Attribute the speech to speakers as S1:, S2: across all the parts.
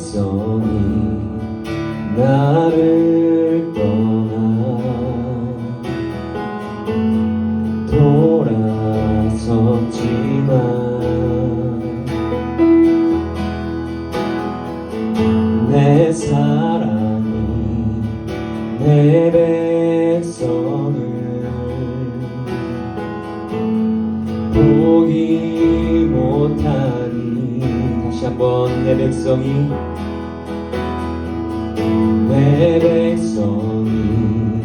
S1: song. 다시 한번 내 백성이 내 백성이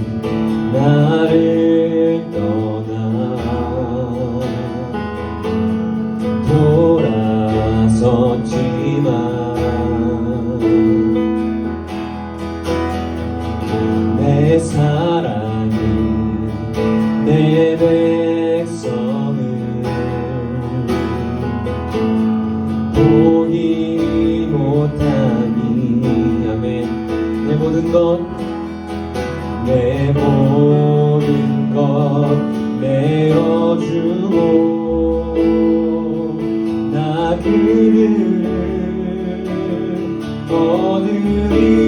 S1: 나를 believe.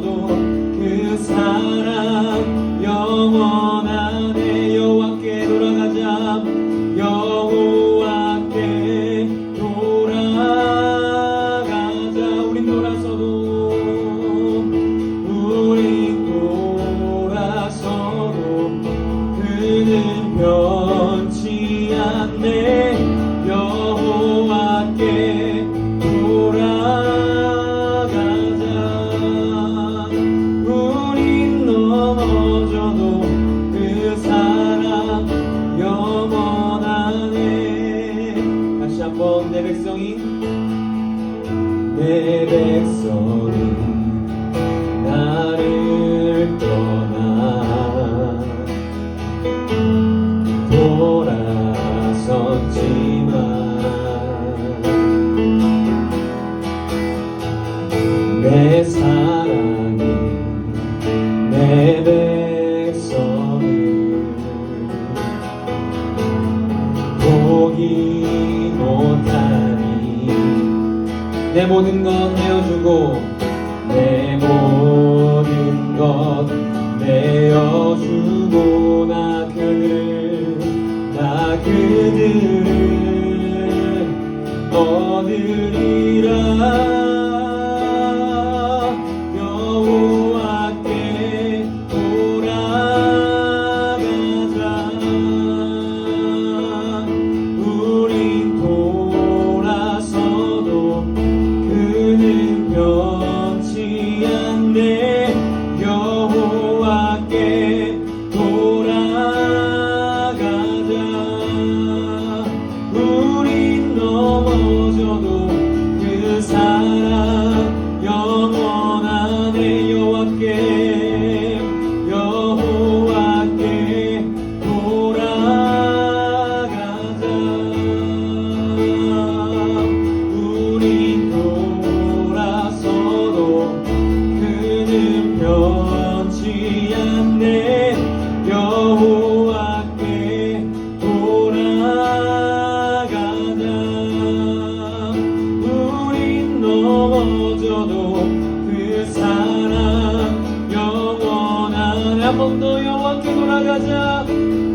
S1: todo. 한번 내 백성이 내 백성이 나를 떠나 돌아섰지만 내 삶. 모든 것 내어주고 내 모든 것 내어주고 나 그를 나 그를 얻으리라 사랑 영원한 한번더 여호와께 돌아가자.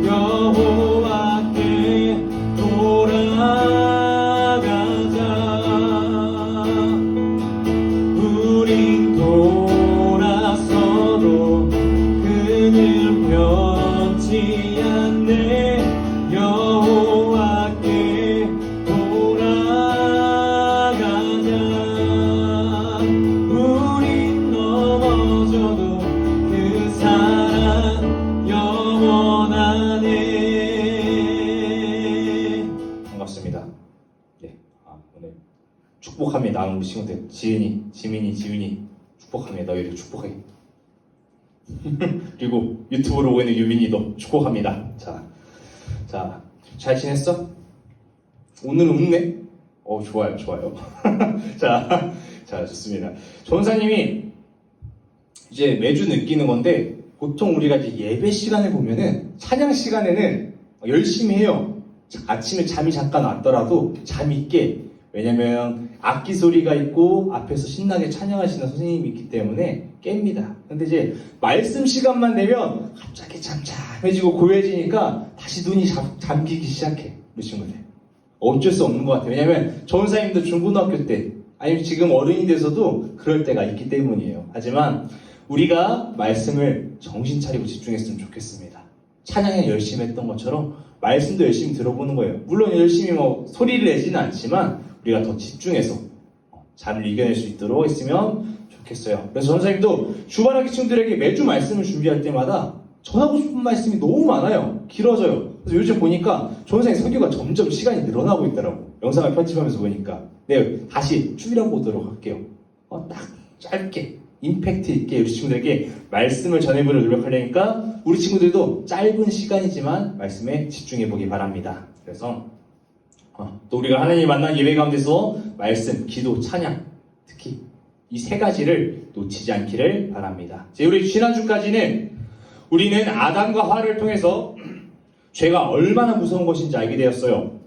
S1: 여호
S2: 축복합니다. 우리 친구들 지은이, 지민이, 지윤이 축복합니다. 너희를 축복해. 그리고 유튜브로 보고 있는 유민이도 축복합니다. 자, 자, 잘 지냈어? 오늘 웃네? 어, 좋아요, 좋아요. 자, 자, 좋습니다. 전사님이 이제 매주 느끼는 건데, 보통 우리가 이제 예배 시간을 보면은, 찬양 시간에는 열심히 해요. 아침에 잠이 잠깐 왔더라도 잠이 있게 왜냐면 악기 소리가 있고 앞에서 신나게 찬양하시는 선생님이 있기 때문에 깹니다. 근데 이제 말씀 시간만 되면 갑자기 잠잠해지고 고요해지니까 다시 눈이 잠, 잠기기 시작해. 우리 친구들. 어쩔 수 없는 것 같아요. 왜냐면 전사님도 중고등학교 때 아니면 지금 어른이 돼서도 그럴 때가 있기 때문이에요. 하지만 우리가 말씀을 정신 차리고 집중했으면 좋겠습니다. 찬양에 열심히 했던 것처럼 말씀도 열심히 들어보는 거예요. 물론 열심히 뭐 소리를 내지는 않지만 우리가 더 집중해서 잠을 이겨낼 수 있도록 했으면 좋겠어요. 그래서 전사님도 주반학기 친구들에게 매주 말씀을 준비할 때마다 전하고 싶은 말씀이 너무 많아요. 길어져요. 그래서 요즘 보니까 전사님 설교가 점점 시간이 늘어나고 있더라고. 영상을 편집하면서 보니까. 네, 다시 줄여 보도록 할게요. 어, 딱 짧게 임팩트 있게 우리 친구들에게 말씀을 전해보려 노력하려니까 우리 친구들도 짧은 시간이지만 말씀에 집중해 보기 바랍니다. 그래서 어, 또 우리가 하나님 만난 예배 가운데서 말씀, 기도, 찬양 특히 이 세 가지를 놓치지 않기를 바랍니다. 이제 우리 지난주까지는 우리는 아담과 화를 통해서 죄가 얼마나 무서운 것인지 알게 되었어요.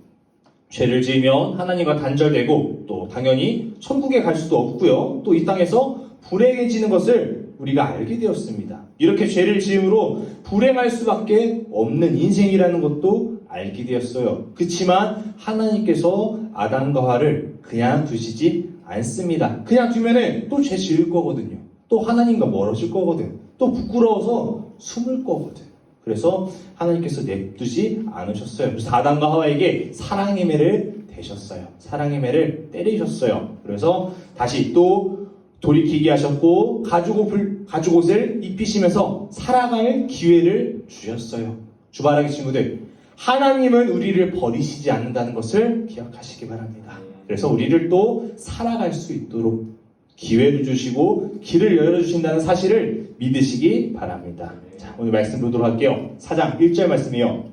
S2: 죄를 지으면 하나님과 단절되고 또 당연히 천국에 갈 수도 없고요. 또 이 땅에서 불행해지는 것을 우리가 알게 되었습니다. 이렇게 죄를 지음으로 불행할 수밖에 없는 인생이라는 것도 알게 되었어요. 그렇지만 하나님께서 아담과 화를 그냥 두시지 않습니다. 그냥 두면은 또 죄 지을 거거든요. 또 하나님과 멀어질 거거든. 또 부끄러워서 숨을 거거든. 그래서 하나님께서 냅두지 않으셨어요. 그래서 아담과 하와에게 사랑의 매를 대셨어요. 사랑의 매를 때리셨어요. 그래서 다시 또 돌이키게 하셨고 가죽 옷을, 가죽 옷을 입히시면서 살아갈 기회를 주셨어요. 주바라기 친구들, 하나님은 우리를 버리시지 않는다는 것을 기억하시기 바랍니다. 그래서 우리를 또 살아갈 수 있도록 기회를 주시고 길을 열어주신다는 사실을 믿으시기 바랍니다. 자, 오늘 말씀 보도록 할게요. 4장 1절 말씀이요.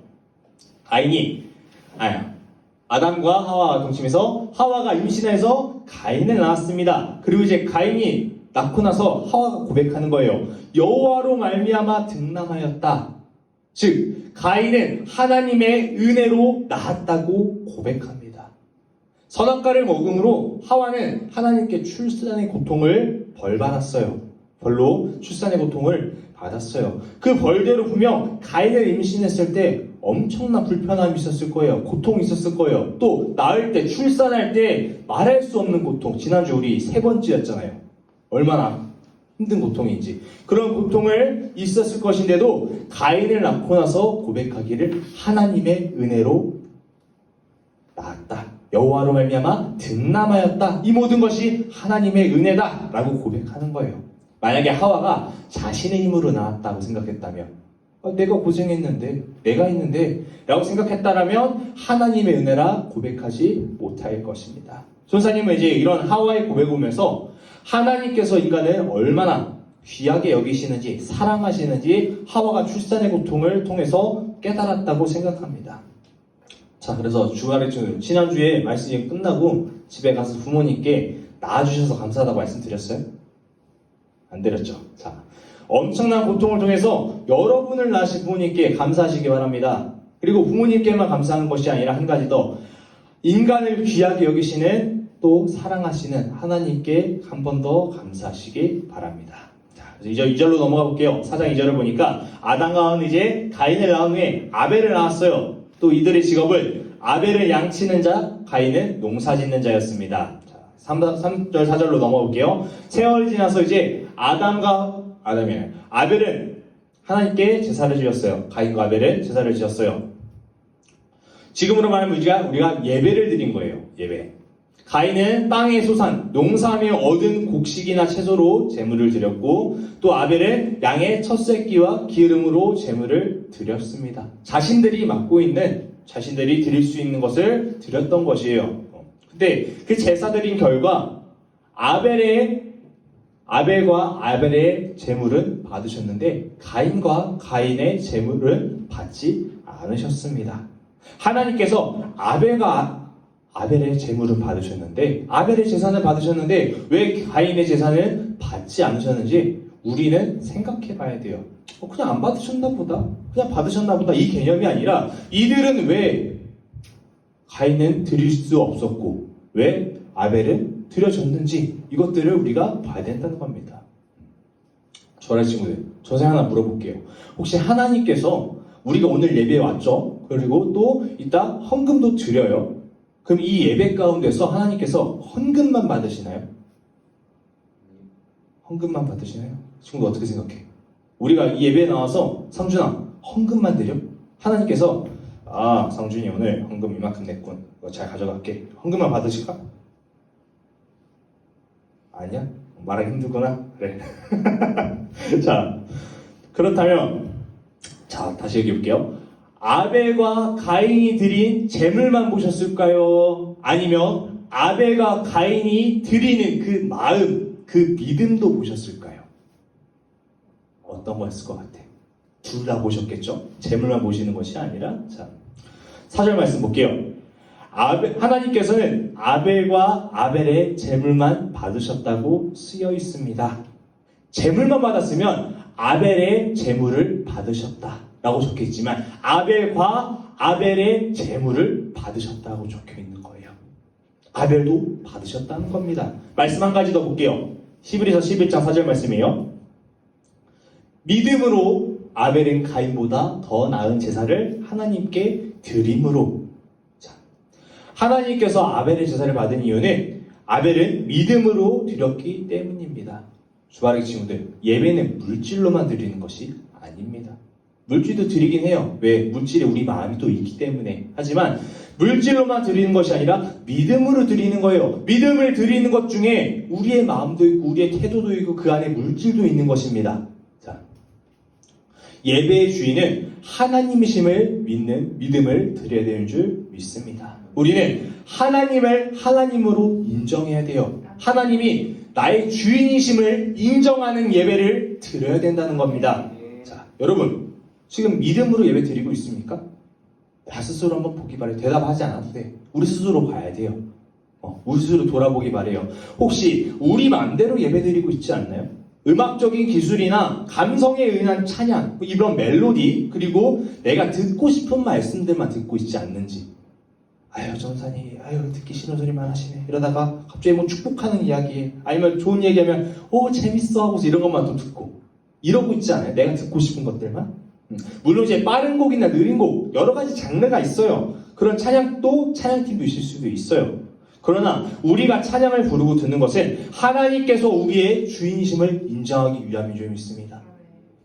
S2: 가인이, 아, 아담과 하와가 동침해서 하와가 임신해서 가인을 낳았습니다. 그리고 이제 가인이 낳고 나서 하와가 고백하는 거예요. 여호와로 말미암아 등남하였다. 즉 가인은 하나님의 은혜로 낳았다고 고백합니다. 선악과를 먹음으로 하와는 하나님께 출산의 고통을 벌받았어요. 벌로 출산의 고통을 받았어요. 그 벌대로 보면 가인을 임신했을 때 엄청난 불편함이 있었을 거예요. 고통이 있었을 거예요. 또 낳을 때 출산할 때 말할 수 없는 고통. 지난주 우리 세 번째였잖아요. 얼마나 힘든 고통인지 그런 고통을 있었을 것인데도 가인을 낳고 나서 고백하기를 하나님의 은혜로 낳았다. 여호와로 말미암아 등남하였다. 이 모든 것이 하나님의 은혜다라고 고백하는 거예요. 만약에 하와가 자신의 힘으로 낳았다고 생각했다면 어, 내가 고생했는데 내가 있는데 라고 생각했다라면 하나님의 은혜라 고백하지 못할 것입니다. 손사님은 이제 이런 하와의 고백을 보면서 하나님께서 인간을 얼마나 귀하게 여기시는지 사랑하시는지 하와가 출산의 고통을 통해서 깨달았다고 생각합니다. 자, 그래서 주말에 지난주에 말씀이 끝나고 집에 가서 부모님께 낳아주셔서 감사하다고 말씀드렸어요? 안 드렸죠. 자, 엄청난 고통을 통해서 여러분을 낳으신 부모님께 감사하시기 바랍니다. 그리고 부모님께만 감사하는 것이 아니라 한 가지 더 인간을 귀하게 여기시는 또 사랑하시는 하나님께 한 번 더 감사하시기 바랍니다. 자, 2절, 2절로 넘어가 볼게요. 4장 2절을 보니까 아담과 이제 가인을 낳은 후에 아벨을 낳았어요. 또 이들의 직업을 아벨을 양치는 자, 가인은 농사 짓는 자였습니다. 자, 3, 3절, 4절로 넘어가 볼게요. 세월이 지나서 이제 아담과 아담이 아니라 아벨은 하나님께 제사를 지었어요. 가인과 아벨은 제사를 지었어요. 지금으로 말하면 우리가, 우리가 예배를 드린 거예요. 예배. 가인은 땅의 소산, 농사하며 얻은 곡식이나 채소로 제물을 드렸고, 또 아벨은 양의 첫 새끼와 기름으로 제물을 드렸습니다. 자신들이 맡고 있는, 자신들이 드릴 수 있는 것을 드렸던 것이에요. 근데 그 제사 드린 결과, 아벨의 아벨과 아벨의 제물은 받으셨는데 가인과 가인의 제물은 받지 않으셨습니다. 하나님께서 아벨과 아벨의 제물은 받으셨는데 아벨의 재산을 받으셨는데 왜 가인의 재산을 받지 않으셨는지 우리는 생각해 봐야 돼요. 어, 그냥 안 받으셨나 보다. 그냥 받으셨나 보다. 이 개념이 아니라 이들은 왜 가인은 드릴 수 없었고 왜 아벨은 드려졌는지 이것들을 우리가 봐야 된다는 겁니다. 저의 친구들, 저 하나 물어볼게요. 혹시 하나님께서 우리가 오늘 예배에 왔죠? 그리고 또 이따 헌금도 드려요. 그럼 이 예배 가운데서 하나님께서 헌금만 받으시나요? 헌금만 받으시나요? 친구들 어떻게 생각해? 우리가 이 예배에 나와서 상준아 헌금만 드려? 하나님께서 아 상준이 오늘 헌금 이만큼 냈군 잘 가져갈게 헌금만 받으실까? 아니야? 말하기 힘들구나 그래 자 그렇다면 자 다시 얘기해 볼게요 아벨과 가인이 드린 재물만 보셨을까요? 아니면 아벨과 가인이 드리는 그 마음 그 믿음도 보셨을까요? 어떤 거였을 것 같아? 둘 다 보셨겠죠? 재물만 보시는 것이 아니라 자 사절 말씀 볼게요. 아벨, 하나님께서는 아벨과 아벨의 재물만 받으셨다고 쓰여 있습니다. 재물만 받았으면 아벨의 재물을 받으셨다 라고 적혀 있지만 아벨과 아벨의 재물을 받으셨다고 적혀 있는 거예요. 아벨도 받으셨다는 겁니다. 말씀 한 가지 더 볼게요. 히브리서 11장 4절 말씀이에요. 믿음으로 아벨은 가인보다 더 나은 제사를 하나님께 드림으로 자, 하나님께서 아벨의 제사를 받은 이유는 아벨은 믿음으로 드렸기 때문입니다. 주바르기 친구들 예배는 물질로만 드리는 것이 아닙니다. 물질도 드리긴 해요. 왜? 물질에 우리 마음이 또 있기 때문에. 하지만 물질로만 드리는 것이 아니라 믿음으로 드리는 거예요. 믿음을 드리는 것 중에 우리의 마음도 있고 우리의 태도도 있고 그 안에 물질도 있는 것입니다. 자, 예배의 주인은 하나님이심을 믿는 믿음을 드려야 되는 줄 믿습니다. 우리는 하나님을 하나님으로 인정해야 돼요. 하나님이 나의 주인이심을 인정하는 예배를 드려야 된다는 겁니다. 자, 여러분, 지금 믿음으로 예배 드리고 있습니까? 나 스스로 한번 보기 바래요. 대답하지 않아도 돼. 우리 스스로 봐야 돼요. 어, 우리 스스로 돌아보기 바래요. 혹시 우리 마음대로 예배 드리고 있지 않나요? 음악적인 기술이나 감성에 의한 찬양, 이런 멜로디, 그리고 내가 듣고 싶은 말씀들만 듣고 있지 않는지. 아유, 전사님, 아유, 듣기 싫은 소리만 하시네. 이러다가 갑자기 뭐 축복하는 이야기, 아니면 좋은 얘기하면, 오, 재밌어 하고서 이런 것만 또 듣고. 이러고 있지 않아요? 내가 듣고 싶은 것들만? 음, 물론 이제 빠른 곡이나 느린 곡, 여러 가지 장르가 있어요. 그런 찬양도 찬양팀도 있을 수도 있어요. 그러나 우리가 찬양을 부르고 듣는 것은 하나님께서 우리의 주인이심을 인정하기 위함인 줄 믿습니다.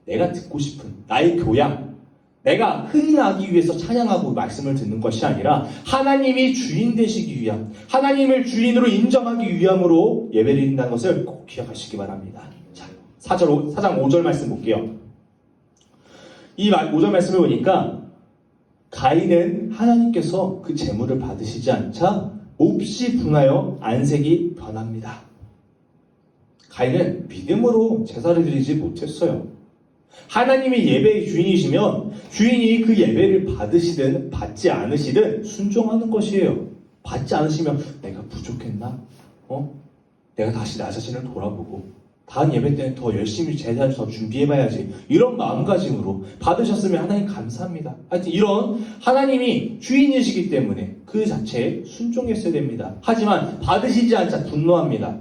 S2: 내가 듣고 싶은 나의 교양, 내가 흥이 나기 위해서 찬양하고 말씀을 듣는 것이 아니라 하나님이 주인 되시기 위함, 하나님을 주인으로 인정하기 위함으로 예배를 드린다는 것을 꼭 기억하시기 바랍니다. 자, 4절, 4장 5절 말씀 볼게요. 이 5절 말씀을 보니까 가인은 하나님께서 그 재물을 받으시지 않자 몹시 분하여 안색이 변합니다. 가인은 믿음으로 제사를 드리지 못했어요. 하나님이 예배의 주인이시면 주인이 그 예배를 받으시든 받지 않으시든 순종하는 것이에요. 받지 않으시면 내가 부족했나? 어? 내가 다시 나 자신을 돌아보고 다음 예배 때는 더 열심히 제사를 더 준비해봐야지. 이런 마음가짐으로 받으셨으면 하나님 감사합니다. 하여튼 이런 하나님이 주인이시기 때문에 그 자체에 순종했어야 됩니다. 하지만 받으시지 않자 분노합니다.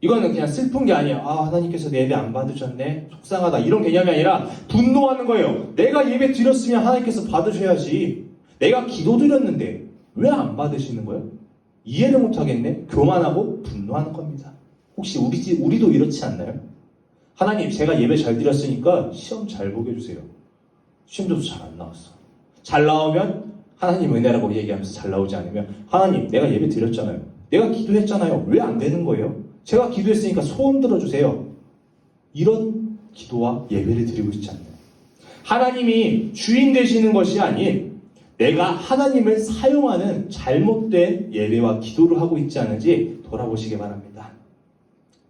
S2: 이거는 그냥 슬픈 게 아니야. 아, 하나님께서 내 예배 안 받으셨네. 속상하다. 이런 개념이 아니라 분노하는 거예요. 내가 예배 드렸으면 하나님께서 받으셔야지. 내가 기도 드렸는데 왜 안 받으시는 거예요? 이해를 못 하겠네. 교만하고 분노하는 겁니다. 혹시 우리 집, 우리도 이렇지 않나요? 하나님, 제가 예배 잘 드렸으니까 시험 잘 보게 해주세요. 시험도 잘 안 나왔어. 잘 나오면 하나님 은혜라고 얘기하면서 잘 나오지 않으면 하나님, 내가 예배 드렸잖아요. 내가 기도했잖아요. 왜 안 되는 거예요? 제가 기도했으니까 소원 들어주세요. 이런 기도와 예배를 드리고 있지 않나요? 하나님이 주인 되시는 것이 아닌 내가 하나님을 사용하는 잘못된 예배와 기도를 하고 있지 않은지 돌아보시기 바랍니다.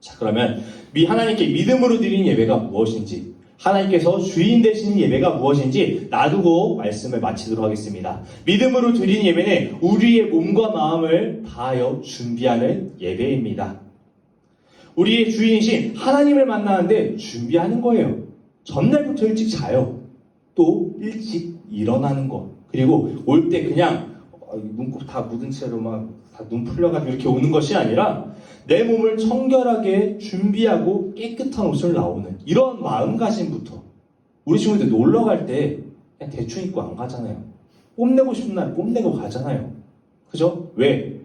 S2: 자, 그러면 미 하나님께 믿음으로 드리는 예배가 무엇인지, 하나님께서 주인 되시는 예배가 무엇인지 놔두고 말씀을 마치도록 하겠습니다. 믿음으로 드리는 예배는 우리의 몸과 마음을 다하여 준비하는 예배입니다. 우리의 주인이신 하나님을 만나는데 준비하는 거예요. 전날부터 일찍 자요. 또 일찍 일어나는 거. 그리고 올 때 그냥 어, 눈곱 다 묻은 채로 막 다 눈 풀려가지고 이렇게 오는 것이 아니라 내 몸을 청결하게 준비하고 깨끗한 옷을 나오는 이런 마음가짐부터 우리 친구들 놀러 갈 때 그냥 대충 입고 안 가잖아요. 뽐내고 싶은 날 뽐내고 가잖아요. 그죠? 왜?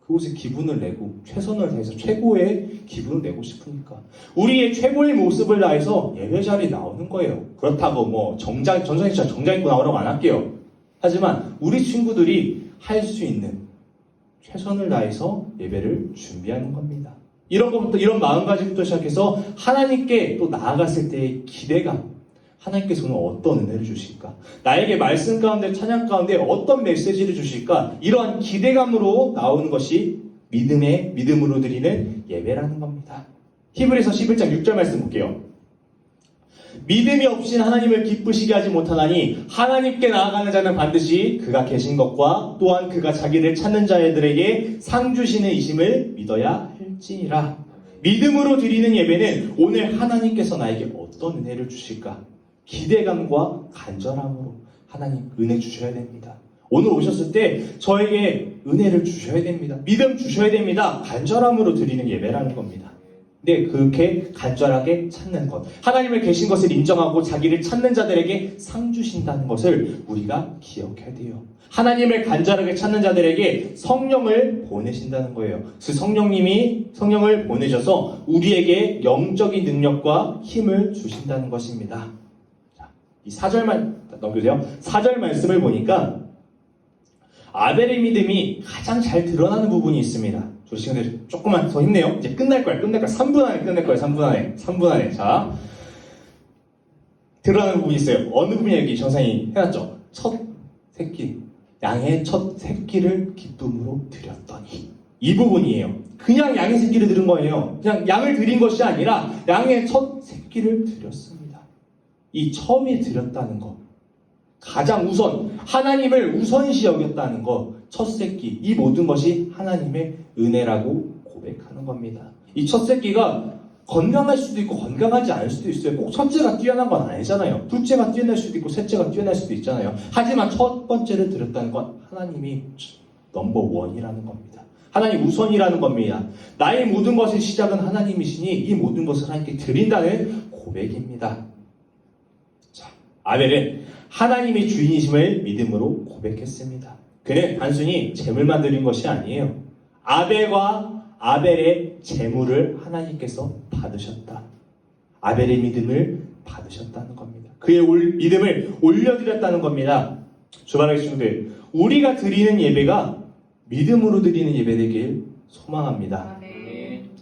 S2: 그곳에 기분을 내고 최선을 다해서 최고의 기분을 내고 싶으니까 우리의 최고의 모습을 다해서 예배 자리에 나오는 거예요. 그렇다고 뭐 정장 전성기처럼 정장 입고 나오라고 안 할게요. 하지만 우리 친구들이 할 수 있는 최선을 다해서 예배를 준비하는 겁니다. 이런 것부터 이런 마음가짐부터 시작해서 하나님께 또 나아갔을 때의 기대감. 하나님께서는 어떤 은혜를 주실까? 나에게 말씀 가운데 찬양 가운데 어떤 메시지를 주실까? 이러한 기대감으로 나오는 것이 믿음의 믿음으로 드리는 예배라는 겁니다. 히브리서 11장 6절 말씀 볼게요. 믿음이 없인 하나님을 기쁘시게 하지 못하나니 하나님께 나아가는 자는 반드시 그가 계신 것과 또한 그가 자기를 찾는 자들에게 상 주시는 이심을 믿어야 할지니라. 믿음으로 드리는 예배는 오늘 하나님께서 나에게 어떤 은혜를 주실까? 기대감과 간절함으로 하나님 은혜 주셔야 됩니다. 오늘 오셨을 때 저에게 은혜를 주셔야 됩니다. 믿음 주셔야 됩니다. 간절함으로 드리는 예배라는 겁니다. 네, 그렇게 간절하게 찾는 것. 하나님을 계신 것을 인정하고 자기를 찾는 자들에게 상 주신다는 것을 우리가 기억해야 돼요. 하나님을 간절하게 찾는 자들에게 성령을 보내신다는 거예요. 그 성령님이 성령을 보내셔서 우리에게 영적인 능력과 힘을 주신다는 것입니다. 자, 이 4절만 넘겨주세요. 4절 말씀을 보니까 아벨의 믿음이 가장 잘 드러나는 부분이 있습니다. 저 시간에 조금만 더 힘내요. 이제 끝날 거야. 끝날 거야. 3분 안에 끝낼 거야. 3분 안에. 3분 안에. 자. 드러나는 부분이 있어요. 어느 부분이 여기 전상이 해놨죠? 첫 새끼. 양의 첫 새끼를 기쁨으로 드렸더니. 이 부분이에요. 그냥 양의 새끼를 드린 거예요. 그냥 양을 드린 것이 아니라 양의 첫 새끼를 드렸습니다. 이 처음에 드렸다는 것. 가장 우선 하나님을 우선시 여겼다는 것, 첫 새끼 이 모든 것이 하나님의 은혜라고 고백하는 겁니다. 이 첫 새끼가 건강할 수도 있고 건강하지 않을 수도 있어요. 꼭 첫째가 뛰어난 건 아니잖아요. 둘째가 뛰어날 수도 있고 셋째가 뛰어날 수도 있잖아요. 하지만 첫 번째를 드렸다는 건 하나님이 넘버 원이라는 겁니다. 하나님 우선이라는 겁니다. 나의 모든 것의 시작은 하나님이시니 이 모든 것을 하나님께 드린다는 고백입니다. 자, 아벨은 하나님의 주인이심을 믿음으로 고백했습니다. 그는 단순히 재물만 드린 것이 아니에요. 아벨과 아벨의 재물을 하나님께서 받으셨다. 아벨의 믿음을 받으셨다는 겁니다. 그의 올- 믿음을 올려드렸다는 겁니다. 주말의 친구들, 우리가 드리는 예배가 믿음으로 드리는 예배 되길 소망합니다.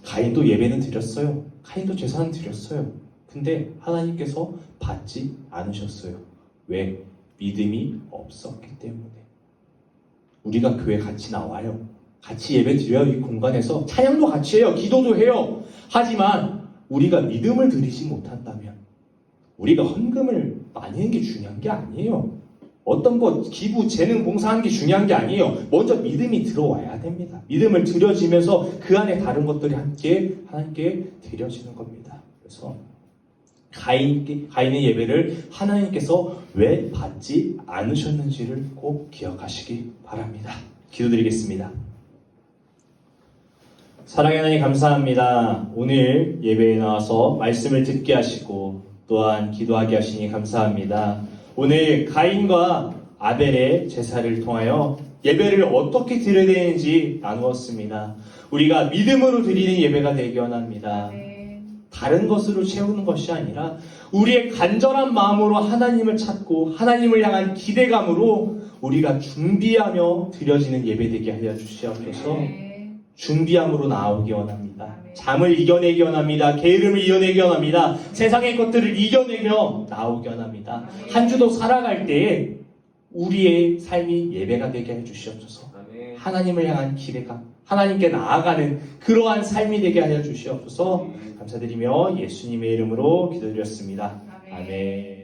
S2: 가인도 예배는 드렸어요. 가인도 제사는 드렸어요. 근데 하나님께서 받지 않으셨어요. 왜? 믿음이 없었기 때문에. 우리가 교회 같이 나와요. 같이 예배 드려요. 이 공간에서. 찬양도 같이 해요. 기도도 해요. 하지만 우리가 믿음을 드리지 못한다면 우리가 헌금을 많이 하는 게 중요한 게 아니에요. 어떤 것, 기부, 재능, 봉사하는 게 중요한 게 아니에요. 먼저 믿음이 들어와야 됩니다. 믿음을 들여지면서 그 안에 다른 것들이 함께 하나님께 드려지는 겁니다. 그래서 가인, 가인의 예배를 하나님께서 왜 받지 않으셨는지를 꼭 기억하시기 바랍니다. 기도드리겠습니다. 사랑의 하나님 감사합니다. 오늘 예배에 나와서 말씀을 듣게 하시고 또한 기도하게 하시니 감사합니다. 오늘 가인과 아벨의 제사를 통하여 예배를 어떻게 드려야 되는지 나누었습니다. 우리가 믿음으로 드리는 예배가 되기 원합니다.
S3: 아멘.
S2: 다른 것으로 채우는 것이 아니라 우리의 간절한 마음으로 하나님을 찾고 하나님을 향한 기대감으로 우리가 준비하며 드려지는 예배 되게 하여 주시옵소서. 준비함으로 나오기 원합니다. 잠을 이겨내기 원합니다. 게으름을 이겨내기 원합니다. 세상의 것들을 이겨내며 나오기 원합니다. 한 주도 살아갈 때에 우리의 삶이 예배가 되게 해 주시옵소서.
S1: 아멘.
S2: 하나님을 향한 기대감, 하나님께 나아가는 그러한 삶이 되게 하여 주시옵소서 감사드리며 예수님의 이름으로 기도드렸습니다. 아멘.